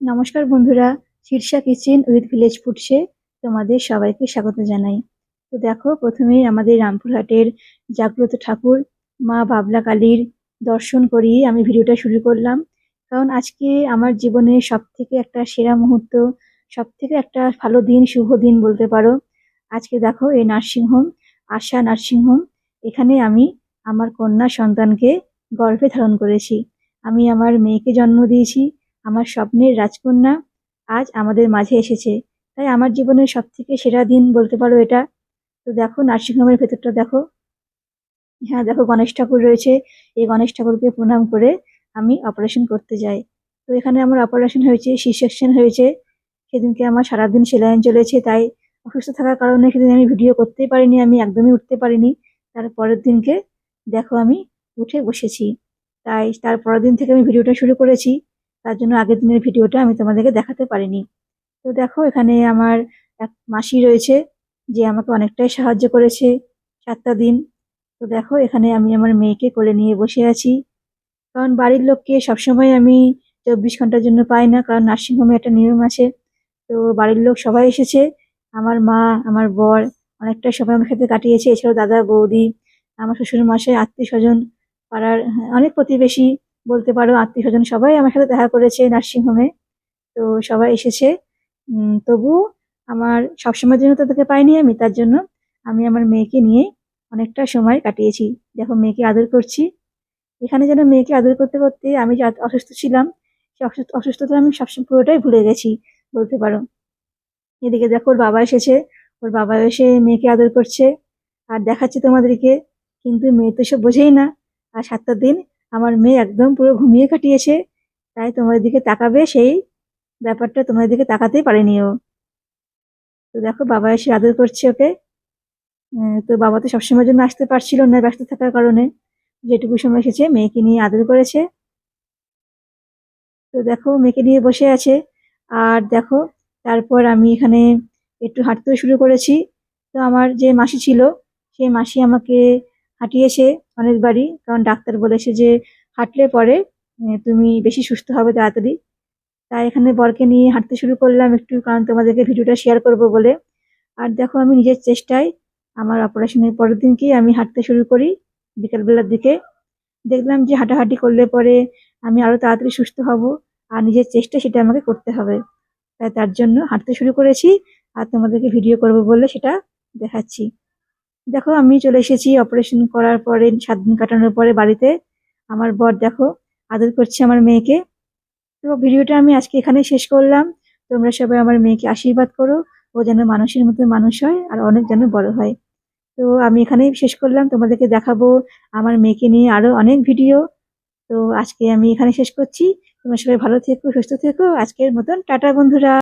নমস্কার বন্ধুরা, Shirsha kitchen with village ফুডসে তোমাদের সবাইকে স্বাগত জানাই। তো দেখো প্রথমে আমাদের রামপুরহাটের জাগ্রত ঠাকুর, মা বাবলা কালীর দর্শন করিয়ে আমি ভিডিওটা শুরু করলাম। কারণ আজকে আমার জীবনে সব থেকে একটা সেরা মুহূর্ত সব থেকে একটা ভালো দিন, শুভ দিন বলতে পারো। আজকে দেখো, এই নার্সিংহোম, আশা নার্সিংহোম, এখানে আমি আমার কন্যা সন্তানকে গর্ভে ধারণ করেছি। আমি আমার মেয়েকে জন্ম দিয়েছি। আমার স্বপ্নের রাজকন্যা আজ আমাদের মাঝে এসেছে। তাই আমার জীবনের সব থেকে সেরা দিন বলতে পারো এটা। তো দেখো, নার্সিংহোমের ভেতরটা দেখো। হ্যাঁ দেখো, গণেশ ঠাকুর রয়েছে। এই গণেশ ঠাকুরকে প্রণাম করে আমি অপারেশন করতে যাই। তো এখানে আমার অপারেশন হয়েছে সি সেকশন হয়েছে। সেদিনকে আমার সারাদিন সেলাইন চলেছে, তাই অসুস্থ থাকার কারণে সেদিন আমি ভিডিও করতেই পারিনি, আমি একদমই উঠতে পারিনি। তার পরের দিনকে দেখো আমি উঠে বসেছি। তাই তার পরের দিন থেকে আমি ভিডিওটা শুরু করেছি। তার জন্য আগের দিনের ভিডিওটা আমি তোমাদেরকে দেখাতে পারিনি। তো দেখো এখানে আমার এক মাসি রয়েছে যে আমাকে অনেকটাই সাহায্য করেছে সাতটা দিন। তো দেখো এখানে আমি আমার মেয়েকে কোলে নিয়ে বসে আছি। কারণ বাড়ির লোককে সবসময় আমি চব্বিশ ঘণ্টার জন্য পাই না কারণ নার্সিংহোমে একটা নিয়ম আছে। তো বাড়ির লোক সবাই এসেছে। আমার মা আমার বর অনেকটা সময় আমার সাথে কাটিয়েছে। এছাড়াও দাদা বৌদি আমার শ্বশুর মশাই আত্মীয় স্বজন পাড়ার হ্যাঁ, অনেক প্রতিবেশী। বলতে পারো, আত্মীয় স্বজন সবাই আমার সাথে দেখা করেছে নার্সিংহোমে তো সবাই এসেছে। তবু আমার সবসময়ের জন্য তাদেরকে পাইনি আমি, তার জন্য আমি আমার মেয়েকে নিয়ে অনেকটা সময় কাটিয়েছি। দেখো, মেয়েকে আদর করছি। এখানে যেন মেয়েকে আদর করতে করতে আমি যে অসুস্থ ছিলাম, সে অসুস্থ, অসুস্থতা আমি সবসময় পুরোটাই ভুলে গেছি, বলতে পারো। এদিকে দেখো, ওর বাবা এসেছে। ওর বাবা এসে মেয়েকে আদর করছে। আর দেখাচ্ছে তোমাদেরকে, কিন্তু মেয়ে তো সব বোঝেই না। আর সাতটা দিন আমার মেয়ে একদম পুরো ঘুমিয়ে কাটিয়েছে, তাই তোমাদের দিকে তাকাবে, সেই ব্যাপারটা তোমাদের দিকে তাকাতেই পারেনি ও। তো দেখো, বাবা এসে আদর করছে ওকে। তো বাবা তো সবসময়ের জন্য আসতে পারছিল না ব্যস্ত থাকার কারণে। যেটুকু সময় এসেছে, মেয়েকে নিয়ে আদর করেছে। তো দেখো, মেয়েকে নিয়ে বসে আছে। আর দেখো, তারপর আমি এখানে একটু হাঁটতে শুরু করেছি। তো আমার যে মাসি ছিল, সেই মাসি আমাকে হাঁটিয়েছে অনেকবারই কারণ ডাক্তার বলেছে যে, হাঁটলে পরে তুমি বেশি সুস্থ হবে তাড়াতাড়ি। তাই এখানে বরকে নিয়ে হাঁটতে শুরু করলাম একটু, কারণ তোমাদেরকে ভিডিওটা শেয়ার করব বলে। আর দেখো, আমি নিজের চেষ্টায় আমার অপারেশনের পরের দিনকেই আমি হাঁটতে শুরু করি বিকেলবেলার দিকে। দেখলাম যে, হাঁটাহাঁটি করলে পরে আমি আরও তাড়াতাড়ি সুস্থ হব, আর নিজের চেষ্টা সেটা আমাকে করতে হবে। তাই তার জন্য হাঁটতে শুরু করেছি, আর তোমাদেরকে ভিডিও করব বলে সেটা দেখাচ্ছি। দেখো, আমি চলে এসেছি অপারেশন করার পরে, সাত দিন কাটানোর পরে বাড়িতে। আমার বর দেখো, আদর করছে আমার মেয়েকে। তো ভিডিওটা আমি আজকে এখানেই শেষ করলাম। তোমরা সবাই আমার মেয়েকে আশীর্বাদ করো। ও যেন মানুষের মতো মানুষ হয় আর অনেক যেন বড় হয়। তো আমি এখানেই শেষ করলাম। তোমাদেরকে দেখাবো আমার মেয়েকে নিয়ে আরও অনেক ভিডিও। তো আজকে আমি এখানে শেষ করছি। তোমরা সবাই ভালো থেকো, সুস্থ থেকো। আজকের মতন টাটা বন্ধুরা।